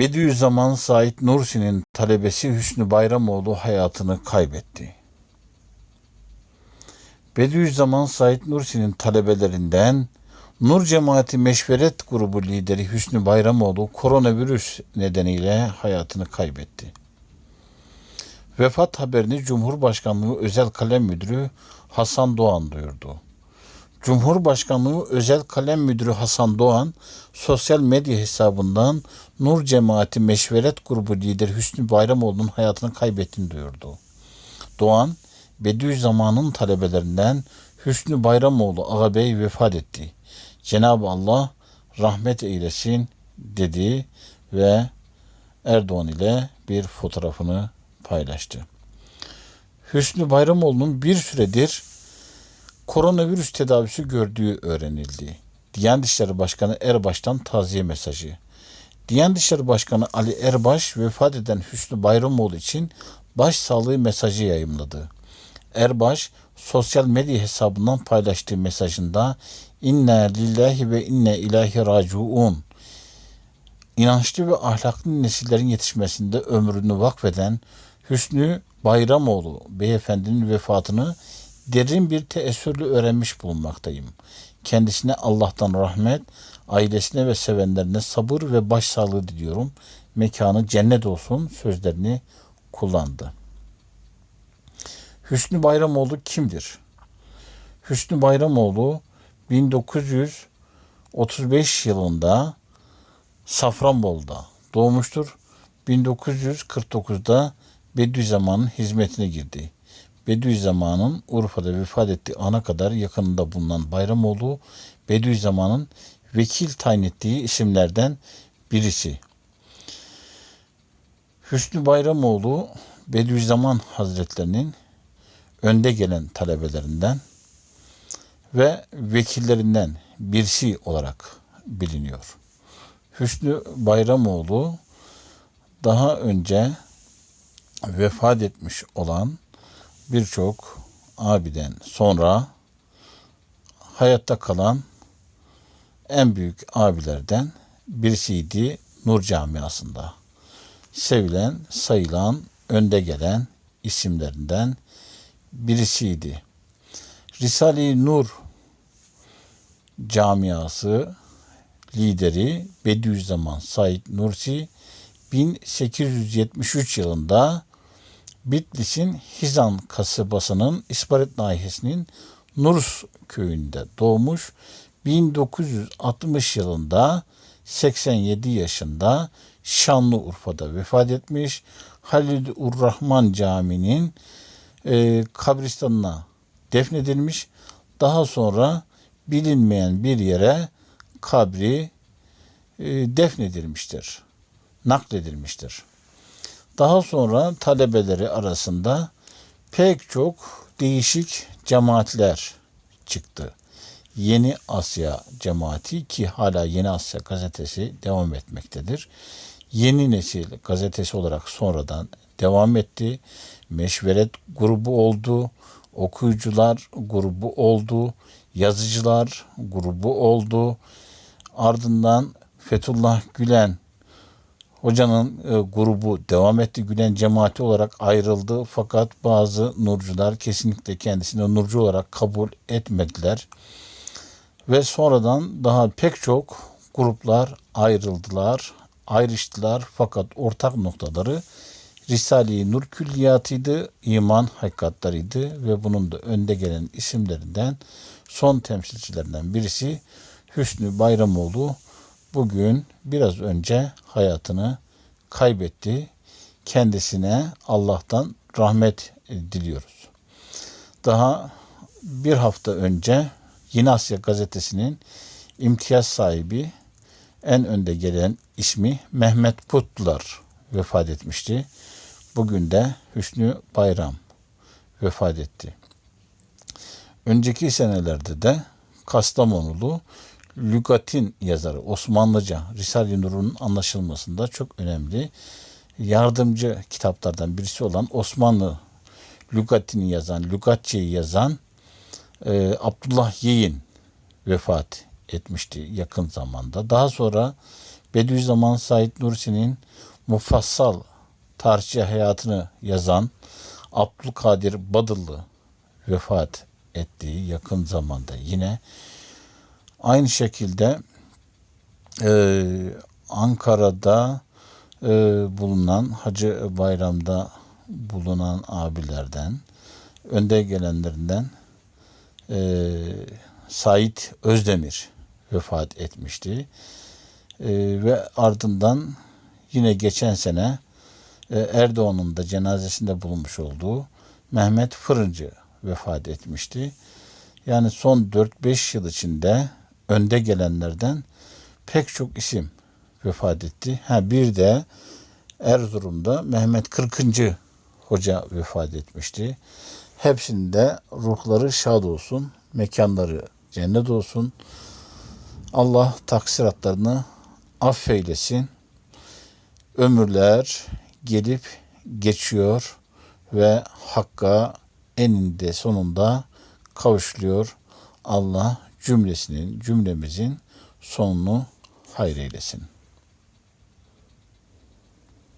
Bediüzzaman Said Nursi'nin talebesi Hüsnü Bayramoğlu hayatını kaybetti. Bediüzzaman Said Nursi'nin talebelerinden Nur Cemaati Meşveret Grubu lideri Hüsnü Bayramoğlu koronavirüs nedeniyle hayatını kaybetti. Vefat haberini Cumhurbaşkanlığı Özel Kalem Müdürü Hasan Doğan duyurdu. Cumhurbaşkanlığı Özel Kalem Müdürü Hasan Doğan sosyal medya hesabından Nur Cemaati Meşveret Grubu lideri Hüsnü Bayramoğlu'nun hayatını kaybettiğini duyurdu. Doğan, Bediüzzaman'ın talebelerinden Hüsnü Bayramoğlu ağabey vefat etti. Cenab-ı Allah rahmet eylesin dedi ve Erdoğan ile bir fotoğrafını paylaştı. Hüsnü Bayramoğlu'nun bir süredir koronavirüs tedavisi gördüğü öğrenildi. Diyanet İşleri Başkanı Erbaş'tan taziye mesajı. Diyanet İşleri Başkanı Ali Erbaş vefat eden Hüsnü Bayramoğlu için başsağlığı mesajı yayımladı. Erbaş sosyal medya hesabından paylaştığı mesajında inna lillahi ve inne ilahi raciun inançlı ve ahlaklı nesillerin yetişmesinde ömrünü vakfeden Hüsnü Bayramoğlu beyefendinin vefatını derin bir teessürle öğrenmiş bulunmaktayım. Kendisine Allah'tan rahmet, ailesine ve sevenlerine sabır ve başsağlığı diliyorum. Mekanı cennet olsun sözlerini kullandı. Hüsnü Bayramoğlu kimdir? Hüsnü Bayramoğlu 1935 yılında Safranbolu'da doğmuştur. 1949'da Bediüzzaman'ın hizmetine girdi. Bediüzzaman'ın Urfa'da vefat ettiği ana kadar yakınında bulunan Bayramoğlu, Bediüzzaman'ın vekil tayin ettiği isimlerden birisi. Hüsnü Bayramoğlu, Bediüzzaman Hazretlerinin önde gelen talebelerinden ve vekillerinden birisi olarak biliniyor. Hüsnü Bayramoğlu daha önce vefat etmiş olan birçok abiden sonra hayatta kalan en büyük abilerden birisiydi Nur Camiası'nda. Sevilen, sayılan, önde gelen isimlerinden birisiydi. Risale-i Nur camiası lideri Bediüzzaman Said Nursi 1873 yılında Bitlis'in Hizan kasabasının İsparit nahiyesinin Nurs köyünde doğmuş. 1960 yılında 87 yaşında Şanlıurfa'da vefat etmiş. Halid Urrahman Camii'nin e, kabristanına defnedilmiş. Daha sonra bilinmeyen bir yere kabri e, defnedilmiştir. Nakledilmiştir. Daha sonra talebeleri arasında pek çok değişik cemaatler çıktı. Yeni Asya cemaati ki hala Yeni Asya gazetesi devam etmektedir. Yeni Nesil gazetesi olarak sonradan devam etti. Meşveret grubu oldu. Okuyucular grubu oldu. Yazıcılar grubu oldu. Ardından Fethullah Gülen Hocanın e, grubu devam etti. Gülen cemaati olarak ayrıldı. Fakat bazı nurcular kesinlikle kendisini nurcu olarak kabul etmediler. Ve sonradan daha pek çok gruplar ayrıldılar, ayrıştılar. Fakat ortak noktaları Risale-i Nur külliyatıydı, iman hakikatlarıydı ve bunun da önde gelen isimlerinden son temsilcilerinden birisi Hüsnü Bayramoğlu bugün biraz önce hayatını kaybetti. Kendisine Allah'tan rahmet diliyoruz. Daha bir hafta önce Yeni Asya gazetesinin imtiyaz sahibi en önde gelen ismi Mehmet Putlar vefat etmişti. Bugün de Hüsnü Bayram vefat etti. Önceki senelerde de Kastamonulu lügatin yazarı Osmanlıca Risale-i Nur'un anlaşılmasında çok önemli yardımcı kitaplardan birisi olan Osmanlı lügatini yazan, lügatçeyi yazan e, Abdullah Yeğin vefat etmişti yakın zamanda. Daha sonra Bediüzzaman Said Nursi'nin mufassal tarihçi hayatını yazan Abdülkadir Badıllı vefat ettiği yakın zamanda yine aynı şekilde e, Ankara'da e, bulunan Hacı Bayram'da bulunan abilerden önde gelenlerinden e, Sait Özdemir vefat etmişti. E, ve ardından yine geçen sene e, Erdoğan'ın da cenazesinde bulunmuş olduğu Mehmet Fırıncı vefat etmişti. Yani son 4-5 yıl içinde önde gelenlerden pek çok isim vefat etti. Ha bir de Erzurum'da Mehmet Kırkıncı hoca vefat etmişti. Hepsinde ruhları şad olsun, mekanları cennet olsun. Allah taksiratlarını affeylesin. Ömürler gelip geçiyor ve Hakk'a eninde sonunda kavuşuluyor. Allah cümlesinin, cümlemizin sonunu hayır eylesin.